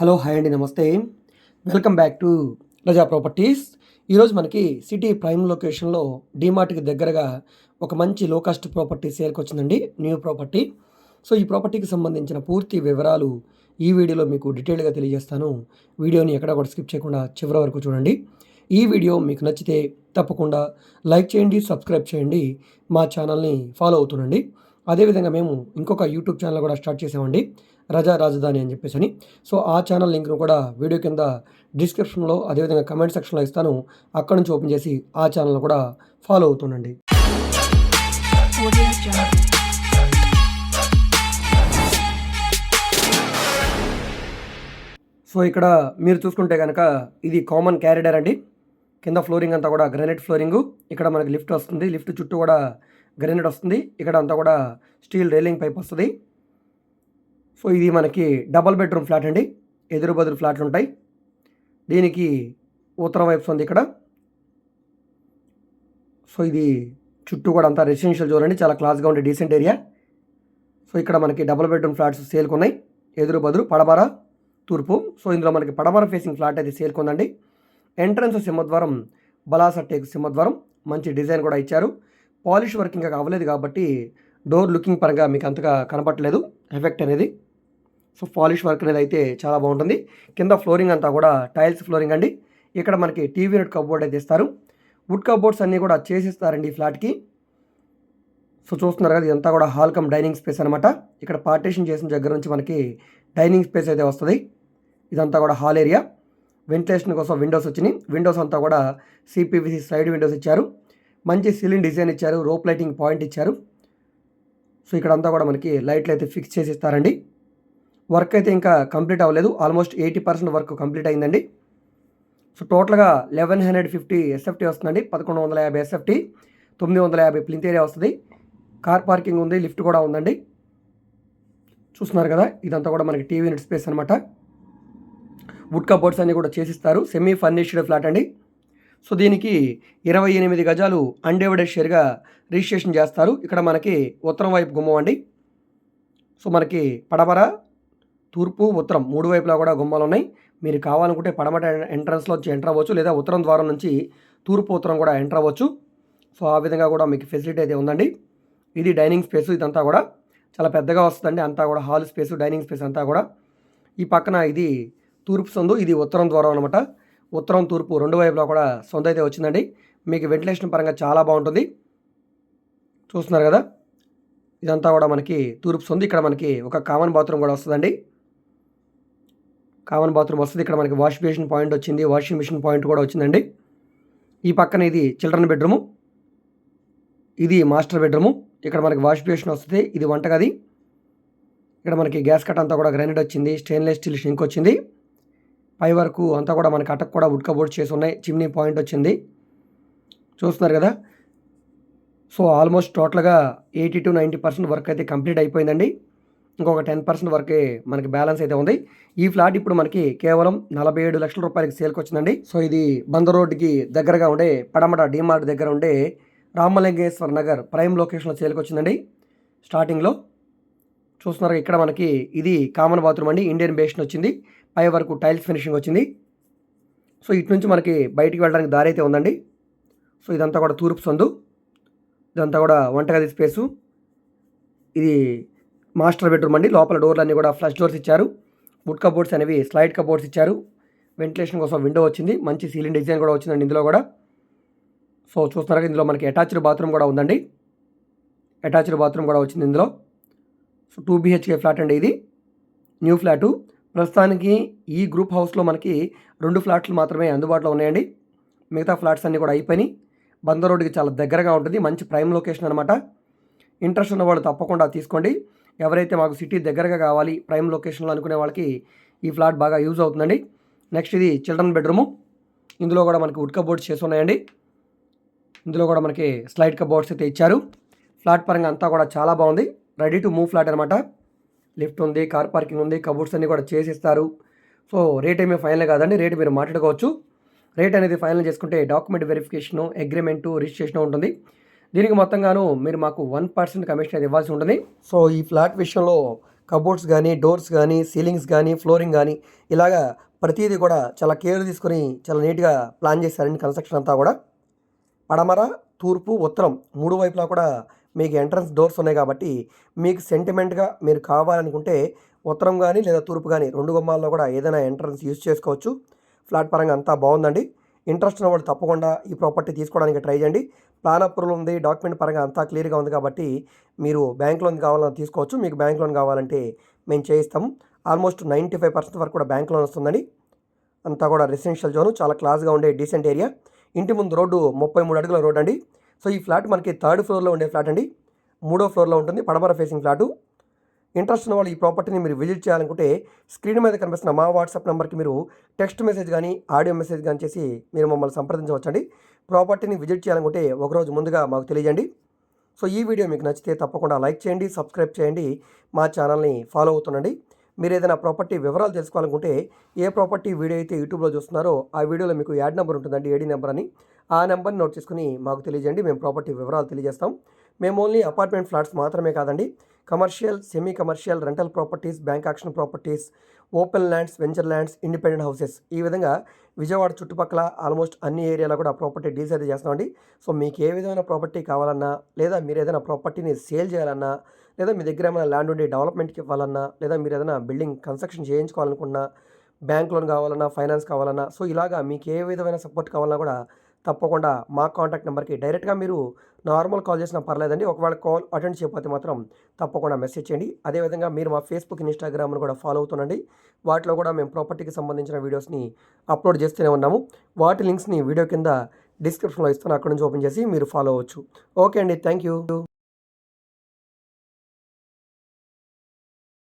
Hello hi అండి నమస్తే. Welcome back to Raza properties. ఈరోజు మనకి సిటీ ప్రైమ్ లొకేషన్లో డిమార్ట్కి దగ్గరగా ఒక మంచి లో కాస్ట్ ప్రాపర్టీ సేల్కి వచ్చిందండి న్యూ ప్రాపర్టీ. సో ఈ ప్రాపర్టీకి సంబంధించిన పూర్తి వివరాలు ఈ వీడియోలో మీకు డీటెయిల్గా తెలియజేస్తాను. వీడియోని ఎక్కడ కూడా స్కిప్ చేయకుండా చివరి వరకు చూడండి. ఈ వీడియో మీకు నచ్చితే తప్పకుండా లైక్ చేయండి సబ్స్క్రైబ్ చేయండి మా ఛానల్ని ఫాలో అవుతుండండి. అదేవిధంగా మేము ఇంకొక యూట్యూబ్ ఛానల్ కూడా స్టార్ట్ చేసామండి. రజా రాజధాని అని చెప్పేసి అని. సో ఆ ఛానల్ లింక్ను కూడా వీడియో కింద డిస్క్రిప్షన్లో అదేవిధంగా కమెంట్ సెక్షన్లో ఇస్తాను. అక్కడ నుంచి ఓపెన్ చేసి ఆ ఛానల్ కూడా ఫాలో అవుతుండండి. సో ఇక్కడ మీరు చూసుకుంటే కనుక ఇది కామన్ క్యారిడర్ అండి. కింద ఫ్లోరింగ్ అంతా కూడా గ్రానైట్ ఫ్లోరింగు. ఇక్కడ మనకి లిఫ్ట్ వస్తుంది. లిఫ్ట్ చుట్టూ కూడా గ్రెనేడ్ వస్తుంది. ఇక్కడ అంతా కూడా స్టీల్ రైలింగ్ పైప్ వస్తుంది. సో ఇది మనకి డబల్ బెడ్రూమ్ ఫ్లాట్ అండి. ఎదురు బదురు ఫ్లాట్లు ఉంటాయి. దీనికి ఉత్తరం వైపు ఉంది ఇక్కడ. సో ఇది చుట్టూ కూడా అంతా రెసిడెన్షియల్ జోన్ అండి. చాలా క్లాస్గా ఉండే డీసెంట్ ఏరియా. సో ఇక్కడ మనకి డబుల్ బెడ్రూమ్ ఫ్లాట్స్ సేల్కొన్నాయి ఎదురు బదురు పడమర తూర్పు. సో ఇందులో మనకి పడమర ఫేసింగ్ ఫ్లాట్ అయితే సేల్కి ఉందండి. ఎంట్రన్స్ సింహద్వారం బలాస సింహద్వారం మంచి డిజైన్ కూడా ఇచ్చారు. పాలిష్ వర్క్ ఇంకా అవ్వలేదు కాబట్టి డోర్ లుకింగ్ పరంగా మీకు అంతగా కనపట్టలేదు ఎఫెక్ట్ అనేది. సో పాలిష్ వర్క్ అనేది అయితే చాలా బాగుంటుంది. కింద ఫ్లోరింగ్ అంతా కూడా టైల్స్ ఫ్లోరింగ్ అండి. ఇక్కడ మనకి టీవీ నెట్ కబోర్డ్ అయితే ఇస్తారు. వుడ్ కబోర్డ్స్ అన్నీ కూడా చేసిస్తారండి ఈ ఫ్లాట్కి. సో చూస్తున్నారు కదా ఇదంతా కూడా హాల్ కమ్ డైనింగ్ స్పేస్ అనమాట ఇక్కడ పార్టీషన్ చేసిన దగ్గర నుంచి మనకి డైనింగ్ స్పేస్ అయితే వస్తుంది. ఇదంతా కూడా హాల్ ఏరియా. వెంటిలేషన్ కోసం విండోస్ వచ్చినాయి. విండోస్ అంతా కూడా సిపివిసి సైడ్ విండోస్ ఇచ్చారు. మంచి సీలింగ్ డిజైన్ ఇచ్చారు రోప్ లైటింగ్ పాయింట్ ఇచ్చారు. సో ఇక్కడ అంతా కూడా మనకి లైట్లు అయితే ఫిక్స్ చేసి ఇస్తారండి వర్క్ అయితే ఇంకా కంప్లీట్ అవ్వలేదు almost eighty percent work complete అయిందండి. సో టోటల్గా లెవెన్ హండ్రెడ్ ఫిఫ్టీ ఎస్ఎఫ్టీ వస్తుందండి పదకొండు వందల యాభై ఎస్ఎఫ్టీ తొమ్మిది వందల యాభై ప్లింత్ ఏరియా వస్తుంది. కార్ పార్కింగ్ ఉంది లిఫ్ట్ కూడా ఉందండి. చూస్తున్నారు కదా ఇదంతా కూడా మనకి టీవీ నెట్ స్పేస్ అనమాట వుడ్ కబోర్డ్స్ అన్నీ కూడా చేసిస్తారు సెమీ ఫర్నిష్డ్ ఫ్లాట్ అండి. సో దీనికి ఇరవై ఎనిమిది గజాలు అన్డివైడెడ్ షేర్గా రిజిస్ట్రేషన్ చేస్తారు. ఇక్కడ మనకి ఉత్తరం వైపు గుమ్మం అండి. సో మనకి పడమర తూర్పు ఉత్తరం మూడు వైపులా కూడా గుమ్మాలు ఉన్నాయి. మీరు కావాలనుకుంటే పడమట ఎంట్రన్స్లో వచ్చి ఎంటర్ అవ్వచ్చు. లేదా ఉత్తరం ద్వారం నుంచి తూర్పు ఉత్తరం కూడా ఎంటర్ అవ్వచ్చు. సో ఆ విధంగా కూడా మీకు ఫెసిలిటీ అయితే ఉందండి. ఇది డైనింగ్ స్పేస్ ఇదంతా కూడా. చాలా పెద్దగా వస్తుందండి. అంతా కూడా హాల్ స్పేస్ డైనింగ్ స్పేస్ అంతా కూడా. ఈ పక్కన ఇది తూర్పు సందు ఇది ఉత్తరం ద్వారం అనమాట ఉత్తరం తూర్పు రెండు వైపులా కూడా సొంత అయితే వచ్చిందండి. మీకు వెంటిలేషన్ పరంగా చాలా బాగుంటుంది. చూస్తున్నారు కదా? ఇదంతా కూడా మనకి తూర్పు సొంది ఇక్కడ మనకి ఒక కామన్ బాత్రూమ్ కూడా వస్తుందండి. కామన్ బాత్రూమ్ వస్తుంది. ఇక్కడ మనకి వాష్ బేసిన్ పాయింట్ వచ్చింది. వాషింగ్ మిషన్ పాయింట్ కూడా వచ్చిందండి. ఈ పక్కన ఇది చిల్డ్రన్ బెడ్రూము ఇది మాస్టర్ బెడ్రూము ఇక్కడ మనకి వాష్ బేసిన్ వస్తుంది. ఇది వంటగది. ఇక్కడ మనకి గ్యాస్ కట్ అంతా కూడా గ్రానైట్ వచ్చింది. స్టెయిన్లెస్ స్టీల్ షింక్ వచ్చింది. పై వరకు అంతా కూడా మనకి అటక్ కూడా వుడ్ చేసి ఉన్నాయి. చిమ్నీ పాయింట్ వచ్చింది. చూస్తున్నారు కదా? సో ఆల్మోస్ట్ టోటల్గా eighty to ninety percent work అయితే కంప్లీట్ అయిపోయిందండి. ఇంకొక టెన్ పర్సెంట్ వరకే మనకి బ్యాలెన్స్ అయితే ఉంది. ఈ ఫ్లాట్ ఇప్పుడు మనకి కేవలం నలభై ఏడు లక్షల రూపాయలకి సేల్కి వచ్చిందండి. సో ఇది బందర్ రోడ్డుకి దగ్గరగా ఉండే పడమట డిమార్ట్ దగ్గర ఉండే రామలింగేశ్వర్ నగర్ ప్రైమ్ లొకేషన్లో సేల్కి వచ్చిందండి. స్టార్టింగ్లో చూస్తున్నారు ఇక్కడ మనకి ఇది కామన్ బాత్రూమ్ అండి ఇండియన్ బేషన్ వచ్చింది పై వరకు టైల్స్ ఫినిషింగ్ వచ్చింది. సో ఇటు నుంచి మనకి బయటికి వెళ్ళడానికి దారి అయితే ఉందండి. సో ఇదంతా కూడా తూర్పు సందు ఇదంతా కూడా వంటగది స్పేసు ఇది మాస్టర్ బెడ్రూమ్ అండి లోపల డోర్లు అన్నీ కూడా ఫ్లష్ డోర్స్ ఇచ్చారు. వుడ్ కబోర్డ్స్ అనేవి స్లైడ్ కబోర్డ్స్ ఇచ్చారు. వెంటిలేషన్ కోసం విండో వచ్చింది మంచి సీలింగ్ డిజైన్ కూడా వచ్చిందండి ఇందులో కూడా. సో చూస్తున్నారు ఇందులో మనకి అటాచ్డ్ బాత్రూమ్ కూడా ఉందండి. అటాచ్డ్ బాత్రూమ్ కూడా వచ్చింది ఇందులో. సో టూ బీహెచ్కే ఫ్లాట్ అండి ఇది. New flat. ప్రస్తుతానికి ఈ గ్రూప్ హౌస్లో మనకి రెండు ఫ్లాట్లు మాత్రమే అందుబాటులో ఉన్నాయండి. మిగతా ఫ్లాట్స్ అన్నీ కూడా అయిపోయినాయి. బందర్ రోడ్డుకి చాలా దగ్గరగా ఉంటుంది. మంచి ప్రైమ్ లొకేషన్ అనమాట ఇంట్రెస్ట్ ఉన్న వాళ్ళు తప్పకుండా తీసుకోండి. ఎవరైతే మాకు సిటీ దగ్గరగా కావాలి ప్రైమ్ లొకేషన్లో అనుకునే వాళ్ళకి ఈ ఫ్లాట్ బాగా యూజ్ అవుతుందండి. నెక్స్ట్ ఇది చిల్డ్రన్ బెడ్రూము. ఇందులో కూడా మనకి వుడ్ కబోర్డ్స్ చేసి ఉన్నాయండి. ఇందులో కూడా మనకి స్లైడ్ కబోర్డ్స్ అయితే ఇచ్చారు. ఫ్లాట్ పరంగా అంతా కూడా చాలా బాగుంది. రెడీ టు మూవ్ ఫ్లాట్ అనమాట లిఫ్ట్ ఉంది కార్ పార్కింగ్ ఉంది కబోర్డ్స్ అన్నీ కూడా చేసి ఇస్తారు సో రేట్ ఏమీ ఫైనల్ కాదండి రేట్ మీరు మాట్లాడుకోవచ్చు. రేట్ అనేది ఫైనల్ చేసుకుంటే డాక్యుమెంట్ వెరిఫికేషను అగ్రిమెంటు రిజిస్ట్రేషన్ ఉంటుంది. దీనికి మొత్తంగాను మీరు మాకు వన్ పర్సెంట్ కమిషన్ అది ఇవ్వాల్సి ఉంటుంది. సో ఈ ఫ్లాట్ విషయంలో కబోర్డ్స్ కానీ డోర్స్ కానీ సీలింగ్స్ కానీ ఫ్లోరింగ్ కానీ ఇలాగా ప్రతిదీ కూడా చాలా కేర్ తీసుకొని చాలా నీట్గా ప్లాన్ చేశారండి కన్స్ట్రక్షన్ అంతా కూడా. పడమర తూర్పు ఉత్తరం మూడు వైపులా కూడా మీకు ఎంట్రన్స్ డోర్స్ ఉన్నాయి కాబట్టి మీకు సెంటిమెంట్గా మీరు కావాలనుకుంటే ఉత్తరం కానీ లేదా తూర్పు కానీ రెండు గుమ్మాల్లో కూడా ఏదైనా ఎంట్రన్స్ యూజ్ చేసుకోవచ్చు. ఫ్లాట్ పరంగా అంతా బాగుందండి. ఇంట్రెస్ట్ ఉన్న వాళ్ళు తప్పకుండా ఈ ప్రాపర్టీ తీసుకోవడానికి ట్రై చేయండి. ప్లాన్ అప్రూవల్ ఉంది డాక్యుమెంట్ పరంగా అంతా క్లియర్గా ఉంది కాబట్టి మీరు బ్యాంక్ లోన్ కావాలని తీసుకోవచ్చు. మీకు బ్యాంక్ లోన్ కావాలంటే మేము చేయిస్తాము. ఆల్మోస్ట్ నైంటీ ఫైవ్ పర్సెంట్ వరకు కూడా బ్యాంక్ లోన్ వస్తుందండి. అంతా కూడా రెసిడెన్షియల్ జోన్ చాలా క్లాస్గా ఉండే డీసెంట్ ఏరియా. ఇంటి ముందు రోడ్డు ముప్పై మూడు అడుగుల రోడ్ అండి. సో ఈ ఫ్లాట్ మనకి థర్డ్ ఫ్లోర్లో ఉండే ఫ్లాట్ అండి. మూడో ఫ్లోర్లో ఉంటుంది పడమర ఫేసింగ్ ఫ్లాటు. ఇంట్రెస్ట్ ఉన్న వాళ్ళు ఈ ప్రాపర్టీని మీరు విజిట్ చేయాలనుకుంటే స్క్రీన్ మీద కనిపిస్తున్న మా వాట్సాప్ నెంబర్కి మీరు టెక్స్ట్ మెసేజ్ కానీ ఆడియో మెసేజ్ కానీ చేసి మీరు మమ్మల్ని సంప్రదించవచ్చండి. ప్రాపర్టీని విజిట్ చేయాలనుకుంటే ఒకరోజు ముందుగా మాకు తెలియజేయండి. సో ఈ వీడియో మీకు నచ్చితే తప్పకుండా లైక్ చేయండి సబ్స్క్రైబ్ చేయండి మా ఛానల్ని ఫాలో అవుతుండండి. మీరు ఏదైనా ప్రాపర్టీ వివరాలు తెలుసుకోవాలనుకుంటే ఏ ప్రాపర్టీ వీడియో అయితే యూట్యూబ్లో చూస్తున్నారో ఆ వీడియోలో మీకు యాడ్ నెంబర్ ఉంటుందండి ఏడీ నెంబర్ అని. ఆ నెంబర్ని నోట్ చేసుకుని మాకు తెలియజేయండి. మేము ప్రాపర్టీ వివరాలు తెలియజేస్తాం. మేము ఓన్లీ అపార్ట్మెంట్ ఫ్లాట్స్ మాత్రమే కాదండి commercial semi commercial rental properties bank auction properties open lands venture lands independent houses ఈ విధంగా విజయవాడ చుట్టుపక్కల ఆల్మోస్ట్ అన్ని ఏరియాలో కూడా ప్రాపర్టీ డీల్స్ అయితే చేస్తామండి. సో మీకు ఏ విధమైన ప్రాపర్టీ కావాలన్నా లేదా మీరు ఏదైనా ప్రాపర్టీని సేల్ చేయాలన్నా లేదా మీ దగ్గర ఏమైనా ల్యాండ్ ఉండి డెవలప్మెంట్కి ఇవ్వాలన్నా లేదా మీరు ఏదైనా బిల్డింగ్ కన్స్ట్రక్షన్ చేయించుకోవాలనుకున్నా బ్యాంక్ లోన్ కావాలన్నా ఫైనాన్స్ కావాలన్నా సో ఇలాగా మీకు ఏ విధమైన సపోర్ట్ కావాలన్నా కూడా తప్పకుండా మా కాంటాక్ట్ నెంబర్కి డైరెక్ట్గా మీరు నార్మల్ కాల్ చేసినా పర్లేదండి. ఒకవేళ కాల్ అటెండ్ చేయకపోతే మాత్రం తప్పకుండా మెసేజ్ చేయండి. అదేవిధంగా మీరు మా ఫేస్బుక్ ఇన్స్టాగ్రామ్ను కూడా ఫాలో అవుతుండండి. వాటిలో కూడా మేము ప్రాపర్టీకి సంబంధించిన వీడియోస్ని అప్లోడ్ చేస్తూనే ఉన్నాము. వాటి లింక్స్ని వీడియో కింద డిస్క్రిప్షన్లో ఇస్తాను. అక్కడ నుంచి ఓపెన్ చేసి మీరు ఫాలో అవ్వచ్చు. ఓకే అండి. Thank you